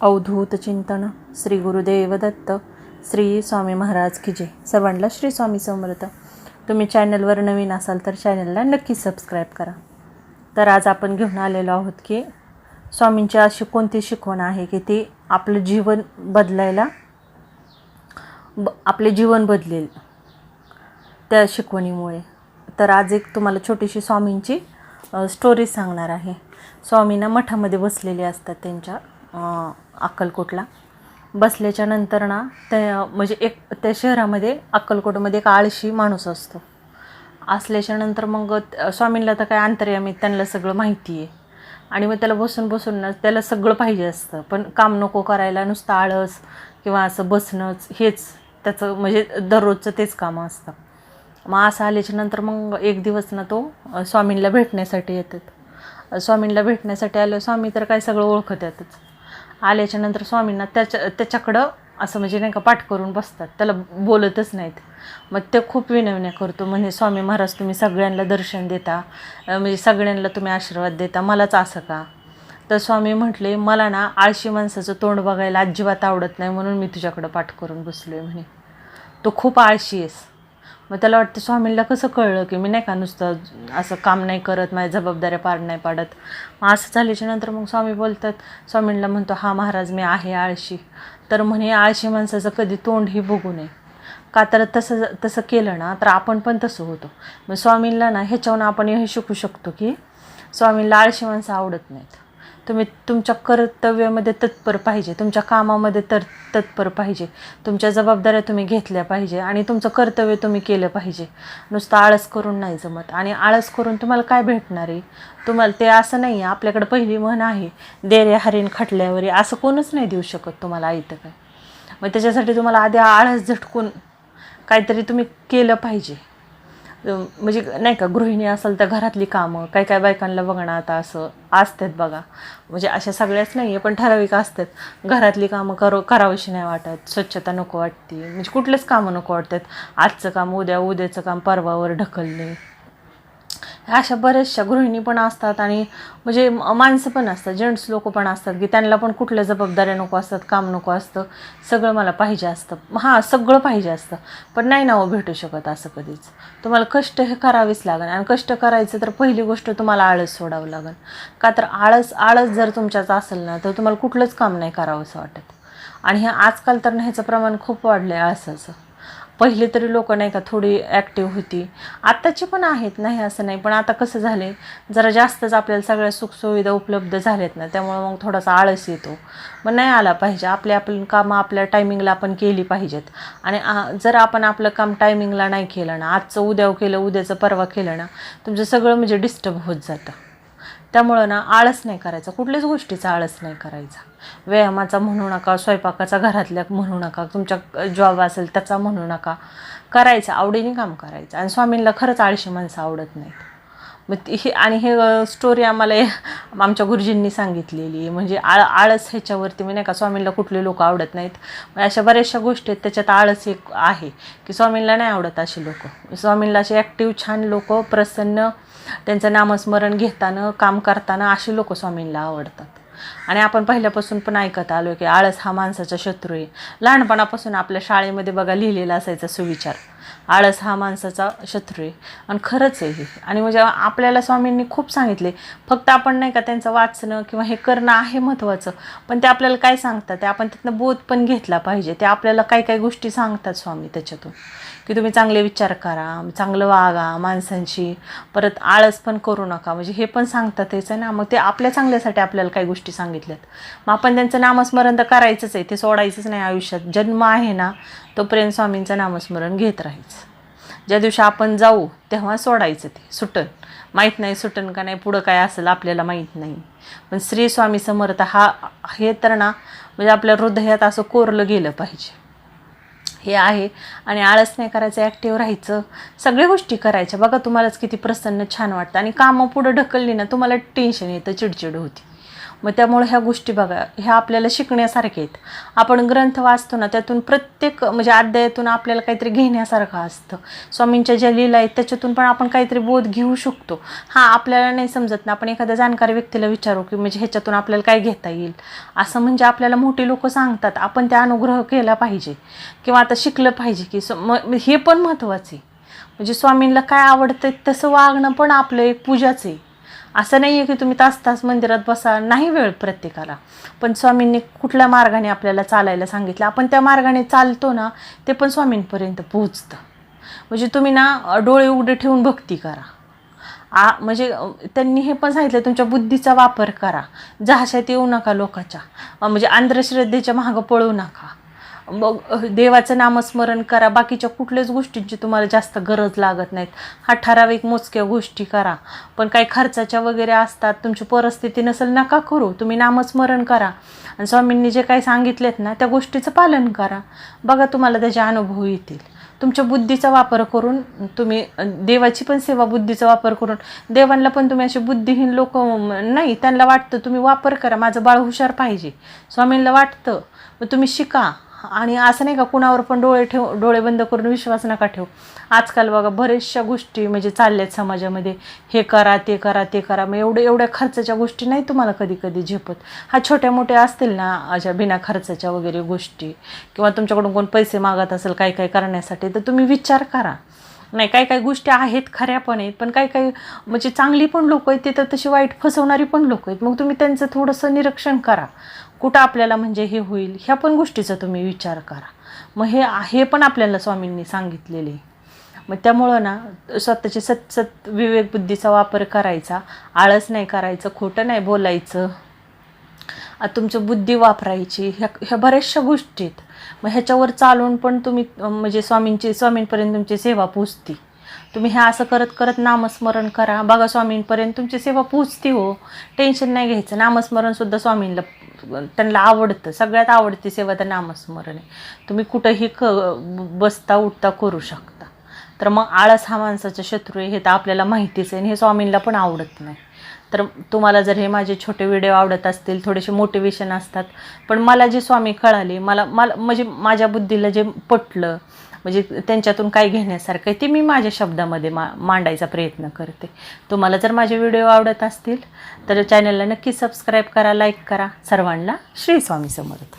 अवधूत चिंतन श्री गुरुदेव दत्त श्री स्वामी महाराज की जय. सर्वांना श्री स्वामी समर्थ. तुम्ही चॅनलवर नवीन असाल तर चॅनलला नक्की सबस्क्राईब करा. तर आज आपण घेऊन आलेलो आहोत की स्वामींची अशी कोणती शिकवण आहे की ती आपलं जीवन बदलायला ब आपले जीवन बदलेल त्या शिकवणीमुळे. तर आज एक तुम्हाला छोटीशी स्वामींची स्टोरी सांगणार आहे. स्वामींना मठामध्ये बसलेले असतात त्यांच्या. अक्कलकोटला. बसल्याच्या नंतर ना त्या म्हणजे एक त्या शहरामध्ये अक्कलकोटमध्ये एक आळशी माणूस असतो. असल्याच्या नंतर मग स्वामींना तर काय अंतर्यामी त्यांना सगळं माहिती आहे. आणि मग त्याला बसून बसून ना त्याला सगळं पाहिजे असतं. पण काम नको करायला नुसतं आळस किंवा असं बसणंच हेच त्याचं म्हणजे दररोजचं तेच कामं असतं. मग असं आल्याच्यानंतर मग एक दिवस ना तो स्वामींला स्वामींना भेटण्यासाठी येतात. स्वामींला स्वामींना भेटण्यासाठी आलं स्वामी तर काय सगळं ओळखत येतच आल्याच्यानंतर स्वामींना त्याच्या त्याच्याकडं असं म्हणजे नाही का पाठ करून बसतात. त्याला बोलतच नाहीत. मग ते खूप विनवण्या करतो. म्हणजे स्वामी महाराज तुम्ही सगळ्यांना दर्शन देता. म्हणजे सगळ्यांना तुम्ही आशीर्वाद देता. मलाच असं का? तर स्वामी म्हटले मला ना आळशी माणसाचं तोंड बघायला अजिबात आवडत नाही म्हणून मी तुझ्याकडं पाठ करून बसलो आहे म्हणे. तो खूप आळशी आहेस. मग त्याला वाटतं स्वामींना कसं कळलं की मी नाही का नुसतं असं काम नाही करत माझ्या जबाबदाऱ्या पार नाही पाडत. मग असं झाल्याच्यानंतर मग स्वामी बोलतात स्वामींना म्हणतो हा महाराज मी आहे आळशी. तर म्हणे आळशी माणसाचं कधी तोंडही बघू नये. का तर तसं तसं केलं ना तर आपण पण तसं होतो. मग स्वामींना ना ह्याच्यावरून आपण हे शिकू शकतो की स्वामींना आळशी माणसं आवडत नाहीत. तुम्ही तुमच्या कर्तव्यामध्ये तत्पर पाहिजे. तुमच्या कामामध्ये तर तत्पर पाहिजे. तुमच्या जबाबदाऱ्या तुम्ही घेतल्या पाहिजे आणि तुमचं कर्तव्य तुम्ही केलं पाहिजे. नुसतं आळस करून नाही जमत. आणि आळस करून तुम्हाला काय भेटणार आहे? तुम्हाला ते असं नाही आहे. आपल्याकडे पहिली म्हण आहे देरे हरीण खटल्यावर. असं कोणच नाही देऊ शकत तुम्हाला आयतं काय. मग त्याच्यासाठी तुम्हाला आधी आळस झटकून काहीतरी तुम्ही केलं पाहिजे. म्हणजे नाही का गृहिणी असेल तर घरातली कामं काही काय बायकांना बघणं आता असं असतात बघा. म्हणजे अशा सगळ्याच नाही आहे पण ठराविक असतात. घरातली कामं करो करावीशी नाही वाटत स्वच्छता नको वाटते. म्हणजे कुठलेच कामं नको वाटतात. आजचं काम उद्या उद्याचं काम परवावर ढकलणे. अशा बऱ्याचशा गृहिणी पण असतात आणि म्हणजे माणसं पण असतात जेंट्स लोक पण असतात की त्यांना पण कुठल्या जबाबदाऱ्या नको असतात काम नको असतं सगळं मला पाहिजे असतं. हां सगळं पाहिजे असतं पण नाही ना हो भेटू शकत असं कधीच. तुम्हाला कष्ट हे करावेच लागेल आणि कष्ट करायचं तर पहिली गोष्ट तुम्हाला आळस सोडावं लागेल. का तर आळस आळस जर तुमच्याच असेल ना तर तुम्हाला कुठलंच काम नाही करावं असं वाटत. आणि हे आजकाल तर ह्याचं प्रमाण खूप वाढलं आहे आळसाचं. पहिले तरी लोक नाही का थोडी ॲक्टिव्ह होती. आत्ताची पण आहेत नाही असं नाही पण आता कसं झाले जरा जास्तच आपल्याला सगळ्या सुखसुविधा उपलब्ध झाल्यात ना त्यामुळे मग थोडासा आळस येतो. मग नाही आला पाहिजे आपले आपली कामं आपल्या टायमिंगला आपण केली पाहिजेत. आणि जर आपण आपलं काम टायमिंगला नाही केलं ना आजचं उद्या केलं उद्याचं परवा केलं ना तुमचं सगळं म्हणजे डिस्टर्ब होत जातं. त्यामुळं ना आळस नाही करायचा. कुठल्याच गोष्टीचा आळस नाही करायचा. व्यायामाचा म्हणू नका स्वयंपाकाचा घरातल्या म्हणू नका तुमच्या जॉब असेल त्याचा म्हणू नका. करायचं आवडीने काम करायचं. आणि स्वामींना खरंच आळशी माणसं आवडत नाहीत. मग ती आणि हे स्टोरी आम्हाला आमच्या गुरुजींनी सांगितलेली म्हणजे आळ आळस ह्याच्यावरती मी नाही का स्वामींना कुठले लोक आवडत नाहीत. मग अशा बऱ्याचशा गोष्टी आहेत त्याच्यात आळस एक आहे की स्वामींना नाही आवडत अशी लोक. स्वामींना असे ॲक्टिव्ह छान लोक प्रसन्न त्यांचं नामस्मरण घेताना काम करताना अशी लोक स्वामींना आवडतात. आणि आपण पहिल्यापासून पण ऐकत आलो की आळस हा माणसाचा शत्रू आहे. लहानपणापासून आपल्या शाळेमध्ये बघा लिहिलेला असायचा सुविचार. आळस हा माणसाचा शत्रू आहे. आणि खरंच आहे हे. आणि म्हणजे आपल्याला स्वामींनी खूप सांगितले फक्त आपण नाही का त्यांचं वाचणं किंवा हे करणं आहे महत्त्वाचं पण ते आपल्याला काय सांगतात? ते आपण त्यातनं बोध पण घेतला पाहिजे. ते आपल्याला काही काही गोष्टी सांगतात स्वामी त्याच्यातून. की तुम्ही चांगले विचार करा चांगलं वागा माणसांशी. परत आळस पण करू नका. म्हणजे हे पण सांगतात तेच आहे ना. मग ते आपल्या चांगल्यासाठी आपल्याला काही गोष्टी सांगितल्यात. मग आपण त्यांचं नामस्मरण तर करायचंच आहे. ते सोडायचंच नाही आयुष्यात. जन्म आहे ना तोपर्यंत स्वामींचं नामस्मरण घेत राहायचं. ज्या दिवशी आपण जाऊ तेव्हा सोडायचं ते सुटन माहीत नाही सुटन का नाही पुढं काय असेल आपल्याला माहीत नाही. पण श्री स्वामी समर्थ हा हे तर ना म्हणजे आपल्या हृदयात असं कोरलं गेलं पाहिजे. हे आहे. आणि आळस नाही करायचं ॲक्टिव्ह राहायचं. सगळ्या गोष्टी करायच्या. बघा तुम्हालाच किती प्रसन्न छान वाटतं. आणि कामं पुढं ढकलली ना तुम्हाला टेन्शन येतं चिडचिड होती. मग त्यामुळे ह्या गोष्टी बघा ह्या आपल्याला शिकण्यासारख्या आहेत. आपण ग्रंथ वाचतो ना त्यातून प्रत्येक म्हणजे अध्यायातून आपल्याला काहीतरी घेण्यासारखं असतं. स्वामींच्या ज्या लीला आहेत त्याच्यातून पण आपण काहीतरी बोध घेऊ शकतो. हां आपल्याला नाही समजत ना आपण एखाद्या जाणकार व्यक्तीला विचारू की म्हणजे ह्याच्यातून आपल्याला काय घेता येईल. असं म्हणजे आपल्याला मोठी लोक सांगतात आपण त्या अनुग्रह केला पाहिजे. किंवा आता शिकलं पाहिजे की हे पण महत्त्वाचं आहे. म्हणजे स्वामींना काय आवडतं तसं वागणं पण आपलं एक पूजाच आहे. असं नाही आहे की तुम्ही तास तास मंदिरात बसा नाही वेळ प्रत्येकाला. पण स्वामींनी कुठल्या मार्गाने आपल्याला चालायला सांगितलं? आपण त्या मार्गाने चालतो ना ते पण स्वामींपर्यंत पोहोचतं. म्हणजे तुम्ही ना डोळे उघडे ठेवून भक्ती करा. आ म्हणजे त्यांनी हे पण सांगितलं तुमच्या बुद्धीचा वापर करा. जहाशात येऊ नका लोकाच्या. म्हणजे अंधश्रद्धेच्या मागं पळू नका. मग देवाचं नामस्मरण करा. बाकीच्या कुठल्याच गोष्टींची तुम्हाला जास्त गरज लागत नाहीत. हा ठराविक मोजक्या गोष्टी करा. पण काही खर्चाच्या वगैरे असतात तुमची परिस्थिती नसेल नका करू. तुम्ही नामस्मरण करा. आणि स्वामींनी जे काही सांगितलेत ना त्या गोष्टीचं पालन करा. बघा तुम्हाला त्याचे अनुभव येतील. तुमच्या बुद्धीचा वापर करून तुम्ही देवाची पण सेवा बुद्धीचा वापर करून. देवांना पण तुम्ही असे बुद्धिहीन लोक नाही त्यांना वाटतं तुम्ही वापर करा. माझं बाळ हुशार पाहिजे. स्वामींना वाटतं. मग तुम्ही शिका. आणि असं नाही का कुणावर पण डोळे ठेव डोळे बंद करून विश्वास नका ठेवू. आजकाल बघा बऱ्याचशा गोष्टी म्हणजे चालल्यात समाजामध्ये. हे करा ते करा ते करा. मग एवढे एवढ्या खर्चाच्या गोष्टी नाही तुम्हाला कधी कधी झेपत. हा छोट्या मोठ्या असतील ना अशा बिना खर्चाच्या वगैरे गोष्टी किंवा तुमच्याकडून कोण पैसे मागत असेल काही काही करण्यासाठी तर तुम्ही विचार करा. नाही काही काही गोष्टी आहेत खऱ्या पण आहेत पण काही काही म्हणजे चांगली पण लोक आहेत ते तर तशी वाईट फसवणारी पण लोक आहेत. मग तुम्ही त्यांचं थोडंसं निरीक्षण करा. कुठं आपल्याला म्हणजे हे होईल ह्या पण गोष्टीचा तुम्ही विचार करा. मग हे हे पण आपल्याला स्वामींनी सांगितलेले. आहे. मग त्यामुळं ना स्वतःची सत सत वापर करायचा आळस नाही करायचं खोटं नाही बोलायचं. तुमचं बुद्धी वापरायची ह्या ह्या बऱ्याचशा गोष्टी आहेत. मग ह्याच्यावर चालून पण तुम्ही म्हणजे स्वामींची स्वामींपर्यंत तुमची सेवा पोचती तुम्ही हे असं करत करत नामस्मरण करा. बघा स्वामींपर्यंत तुमची सेवा पोचती हो. टेन्शन नाही घ्यायचं. नामस्मरणसुद्धा स्वामींना त्यांना आवडतं सगळ्यात आवडती सेवा तर नामस्मरण. आहे तुम्ही कुठंही क बसता उठता करू शकता. तर मग आळस हा माणसाचा शत्रू आहे हे तर आपल्याला माहितीच आहे आणि हे स्वामींना पण आवडत नाही. तर तुम्हाला जर हे माझे छोटे व्हिडिओ आवडत असतील थोडेसे मोटिवेशन असतात पण मला जे स्वामी कळाले मला मला म्हणजे माझ्या बुद्धीला जे पटलं म्हणजे त्यांच्यातून काय घेण्यासारखं आहे ते मी माझ्या शब्दामध्ये मा मांडायचा प्रयत्न करते. तुम्हाला जर माझे व्हिडिओ आवडत असतील तर चॅनलला नक्की सबस्क्राईब करा लाईक करा. सर्वांना श्री स्वामी समर्थ.